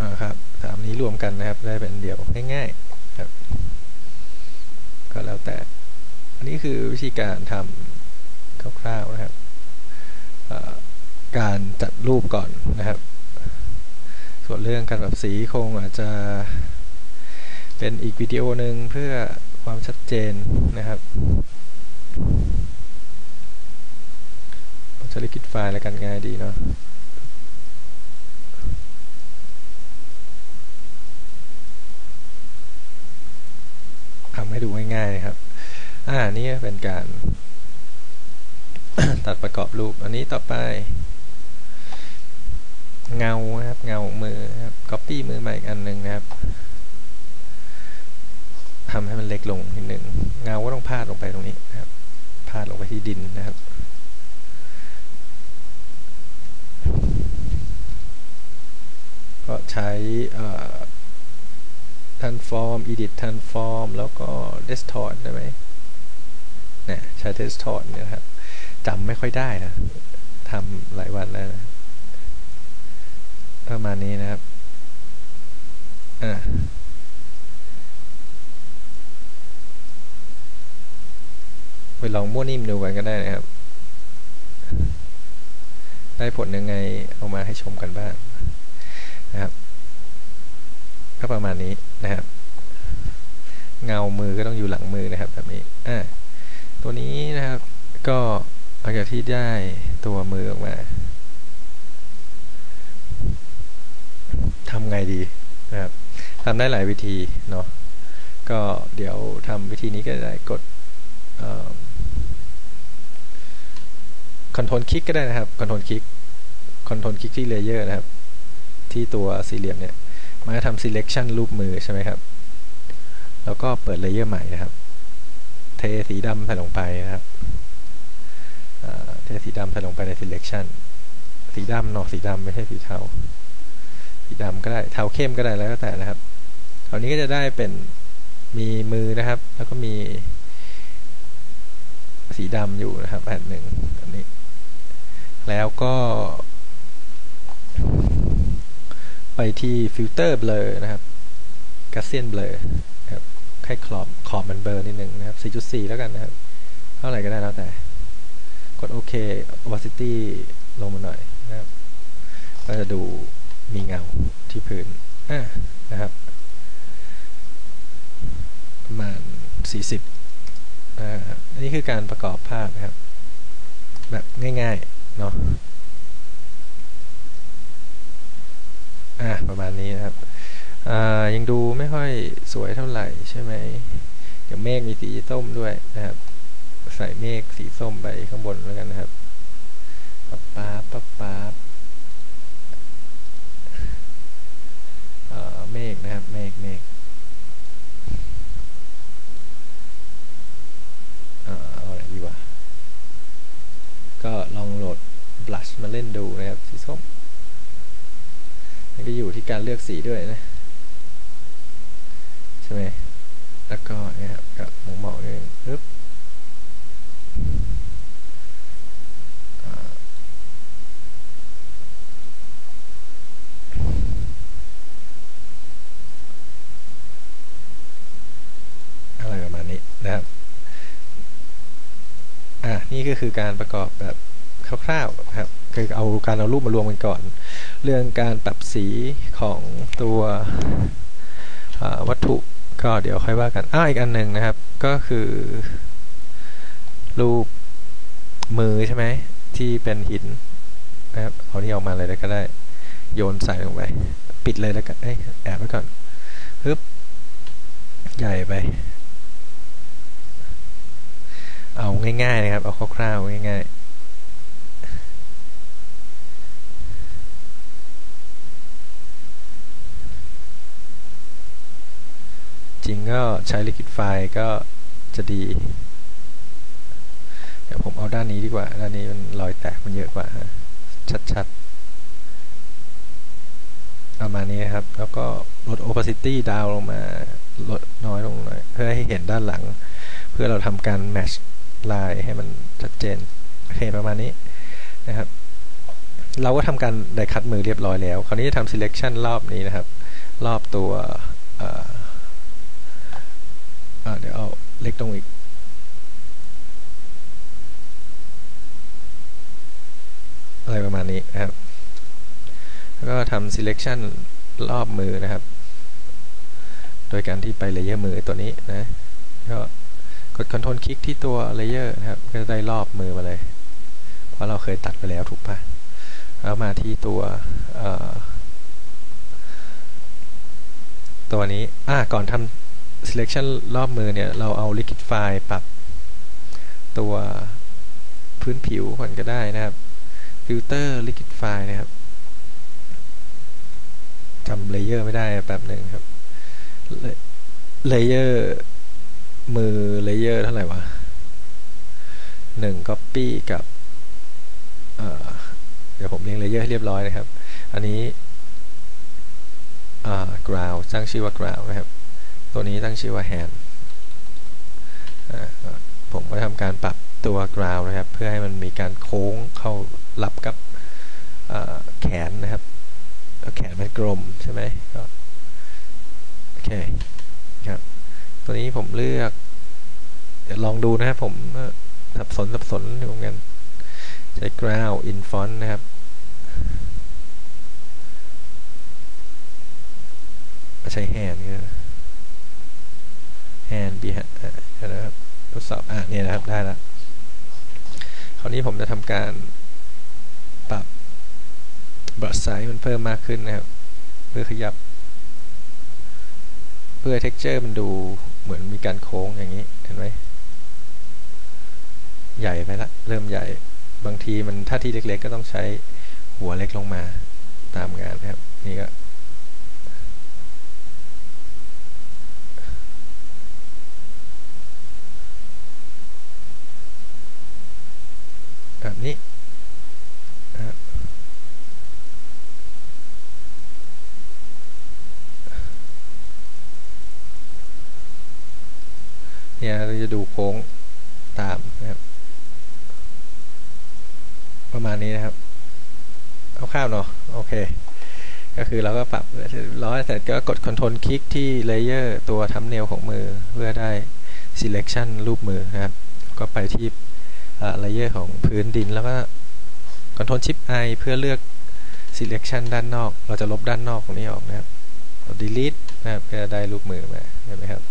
อ่าครับสามนี้รวมกันนะครับ ได้เป็นเดี่ยวง่ายๆครับ ก็แล้วแต่ อันนี้คือวิธีการทำคร่าวๆนะครับการจัดรูปก่อนนะครับ ส่วนเรื่องการปรับสีคงอาจจะเป็นอีกวิดีโอหนึ่งเพื่อความชัดเจนนะครับผมจะลิขิตไฟล์แล้วกันง่ายดีเนาะ ทำ ให้ดูง่ายๆนะครับ อ่านี่เป็นการตัดประกอบรูป อันนี้ต่อไป เงาครับ เงามือครับ copy มือใหม่อีกอันหนึ่งนะครับทำให้มันเล็กลงนิดหนึ่งเงาก็ต้องพาดลงไปตรงนี้นะครับ พาดลงไปที่ดินนะครับ ก็ใช้ทันฟอร์ม edit transform แล้วก็ distort ได้ไหมเนี่ยใช้ distort เนี่ยครับจำไม่ค่อยได้นะทำหลายวันแล้วนะประมาณนี้นะครับอ่าไปลองมั่วนิ่มดูกันก็ได้นะครับ ได้ผลยังไงเอามาให้ชมกันบ้างนะครับ ก็ประมาณนี้นะครับ เงามือก็ต้องอยู่หลังมือนะครับแบบนี้อ่าตัวนี้นะครับก็หลังจากที่ได้ตัวมือออกมาทำไงดีนะครับทำได้หลายวิธีเนาะก็เดี๋ยวทำวิธีนี้ก็ได้กดคอนโทรลคลิกก็ได้นะครับคอนโทรลคลิกคอนโทรลคลิกที่เลเยอร์นะครับ ที่ตัวสี่เหลี่ยมเนี่ยมันจะทำ selection รูปมือใช่ไหมครับ แล้วก็เปิดเลเยอร์ใหม่นะครับ เทสีดำใส่ลงไปนะครับเทสีดำใส่ลงไปใน selection สีดำเนาะสีดำไม่ใช่สีเทา สีดำก็ได้เทาเข้มก็ได้แล้วก็แต่นะครับคราวนี้ก็จะได้เป็นมีมือนะครับ แล้วก็มีสีดำอยู่นะครับแผ่นหนึ่งอันนี้ แล้วก็ ไปที่ฟิลเตอร์เบลอนะครับกาเซียนเบลอ ให้ขอบขอบมันเบลอนิดหนึ่งนะครับ 4.4 แล้วกันนะครับ เท่าไหร่ก็ได้แล้วแต่ กดโอเค opacity ลงมาหน่อยนะครับ ก็จะดูมีเงาที่พื้นอ่านะครับประมาณ 40อ่าอันนี้คือการประกอบภาพนะครับ แบบง่ายๆเนาะอ่าประมาณนี้นะครับอ่ายังดูไม่ค่อย สวยเท่าไหร่ใช่ไหมเดี๋ยวเมฆมีสีส้มด้วยนะครับ ใส่เมฆสีส้มไปข้างบนแล้วกันนะครับปั๊บปั๊บปั๊บปั๊บเมฆนะครับ เมฆเมฆเอาอะไรดีวะก็ลองโหลด blush มาเล่นดูนะครับ สีส้มมันก็อยู่ที่การเลือกสีด้วยนะ ใช่ไหม แล้วก็ เนี่ยกับหมองหมองปึ๊บอะไรประมาณนี้นะครับ อะนี่ก็คือการประกอบแบบคร่าวๆครับคือเอาการเอารูปมารวมกันก่อน เรื่องการปรับสีของตัววัตถุ ก็เดี๋ยวค่อยว่ากันอ้าอีกอันหนึ่งนะครับ ก็คือ รูปมือใช่ไหมที่เป็นหินนะครับเอาที่ออกมาเลยแล้วก็ได้ โยนใส่ลงไป ปิดเลยแล้วกันแอบไว้ก่อนฮึบใหญ่ไป เอาง่ายๆนะครับ เอาคร่าวๆง่ายๆ จริงก็ใช้ Liquid File ก็จะดี เดี๋ยวผมเอาด้านนี้ดีกว่า ด้านนี้มันรอยแตกมันเยอะกว่า ชัดๆ ประมาณนี้ครับ แล้วก็ลด opacity ดาวลงมา ลดน้อยลงหน่อย เพื่อให้เห็นด้านหลัง เพื่อเราทำการ match ลายให้มันชัดเจน โอเค ประมาณนี้นะครับ เราก็ทำการได้คัดมือเรียบร้อยแล้ว คราวนี้จะทำ selection รอบนี้นะครับ รอบตัว เอ่อ อ่อเดี๋ยวเอาเล็กตรงอีก อะไรประมาณนี้นะครับ แล้วก็ทำ selection รอบมือนะครับ โดยการที่ไปเลเยอร์มือตัวนี้นะก็กด Ctrl คลิกที่ตัวเลเยอร์นะครับ ก็จะได้รอบมือมาเลย เพราะเราเคยตัดไปแล้วถูกปะแล้วมาที่ตัวตัวนี้ อ่า ก่อนทำ selection รอบมือเนี่ย เราเอา liquid file ปรับตัวพื้นผิวก่อนก็ได้นะครับ filter liquid file นะครับจำเลเยอร์ไม่ได้แป๊บหนึ่งครับเลเยอร์มือเลเยอร์เท่าไหร่วะหนึ่ง copy กับเดี๋ยวผมเรียงเลเยอร์ให้เรียบร้อยนะครับ อันนี้ ground ตั้งชื่อว่า ground นะครับ ตัวนี้ตั้งชื่อว่า hand ผมก็ทำการปรับตัว ground นะครับ เพื่อให้มันมีการโค้งเข้ารับกับแขนนะครับแขนมันกลมใช่ไหมก็โอเคครับตัวนี้ผมเลือก เดี๋ยวลองดูนะครับผมสับสนสับสนอยู่เหมือนกัน ใช้ ground in font นะครับใช้ hand นี่น hand behind นะครับทดสอบอะเนี่ยนะครับได้แล้วคราวนี้ผมจะทำการปรับบัตไซส์มันเพิ่มมากขึ้นนะครับ เพื่อขยับ เพื่อ texture มันดูเหมือนมีการโค้งอย่างนี้เห็นไหมใหญ่ไปละเริ่มใหญ่บางทีมันถ้าที่เล็กๆ ก็ต้องใช้หัวเล็กลงมาตามงานนะครับ นี่ก็แบบ นี้เนี่ยเราจะดูโค้งตามนะครับ ประมาณนี้นะครับเอาข้าวเนาะโอเค ก็คือเราก็ปรับร้อยเสร็จก็กด Ctrl คลิกที่เลเยอร์ตัวทัมเนลของมือ เพื่อได้ selection รูปมือนะครับ ก็ไปที่ เลเยอร์ของพื้นดิน แล้วก็ Ctrl Shift I เพื่อเลือก selection ด้านนอก เราจะลบด้านนอกตรงนี้ออกนะครับ delete นะครับเพื่อได้รูปมือมาเห็นไหมครับ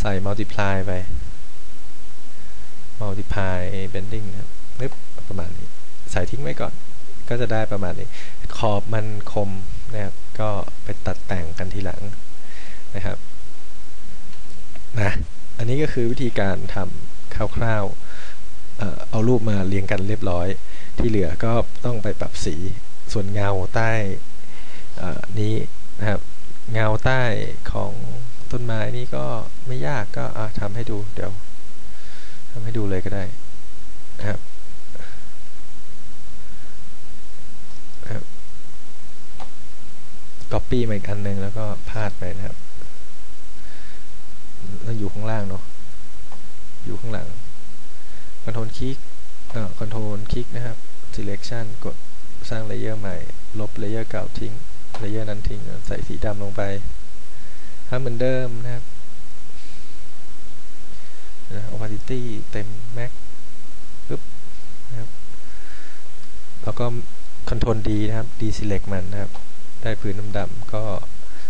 ใส่ multiply ไป multiply bending นะครับนึบประมาณนี้ ใส่ทิ้งไว้ก่อน ก็จะได้ประมาณนี้ ขอบมันคมนะครับ ก็ไปตัดแต่งกันทีหลังนะครับ นะ อันนี้ก็คือวิธีการทำคร่าวๆ เอารูปมาเรียงกันเรียบร้อย ที่เหลือก็ต้องไปปรับสีส่วนเงาใต้นี้นะครับเงาใต้ของต้นไม้นี่ก็ไม่ยากก็ทำให้ดูเดี๋ยวทำให้ดูเลยก็ได้นะครับ copy มาอีกอันหนึ่งแล้วก็พาดไปนะครับแล้วอยู่ข้างล่างเนาะอยู่ข้างหลัง Ctrl คลิกเอ่อ Ctrl คลิกนะครับ selection กดสร้างเลเยอร์ใหม่ ลบเลเยอร์เก่าทิ้งเลเยอร์นั้นทิ้ง ใส่สีดำลงไปถ้าเหมือนเดิมนะครับ opacity เต็ม max ปึ๊บนะครับ แล้วก็ Ctrl D นะครับ deselect มันนะครับ ได้พื้นดำๆก็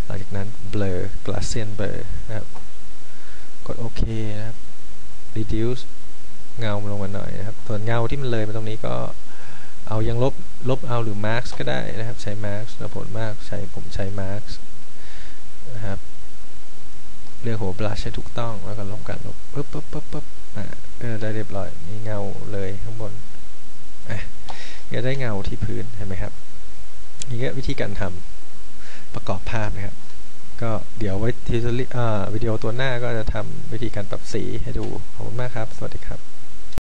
หลังจากนั้น blur Gaussian blur นะครับ กดโอเคนะครับ reduce เงาลงมาหน่อยนะครับส่วนเงาที่มันเลยมาตรงนี้ก็เอายังลบลบเอาหรือ mask ก็ได้นะครับ ใช้ mask ผลมากใช้ผมใช้ mask นะครับเลือกหัวบลัชให้ถูกต้องแล้วก็ลงกันลบปึ๊บปึ๊บปึ๊บปึ๊บอ่าเออได้เรียบร้อยมีเงาเลยข้างบนอะก็ได้เงาที่พื้นเห็นไหมครับนี่ก็วิธีการทำประกอบภาพนะครับ ก็เดี๋ยวไว้ทีวิดีโอตัวหน้าก็จะทำวิธีการปรับสีให้ดูขอบคุณมากครับ สวัสดีครับ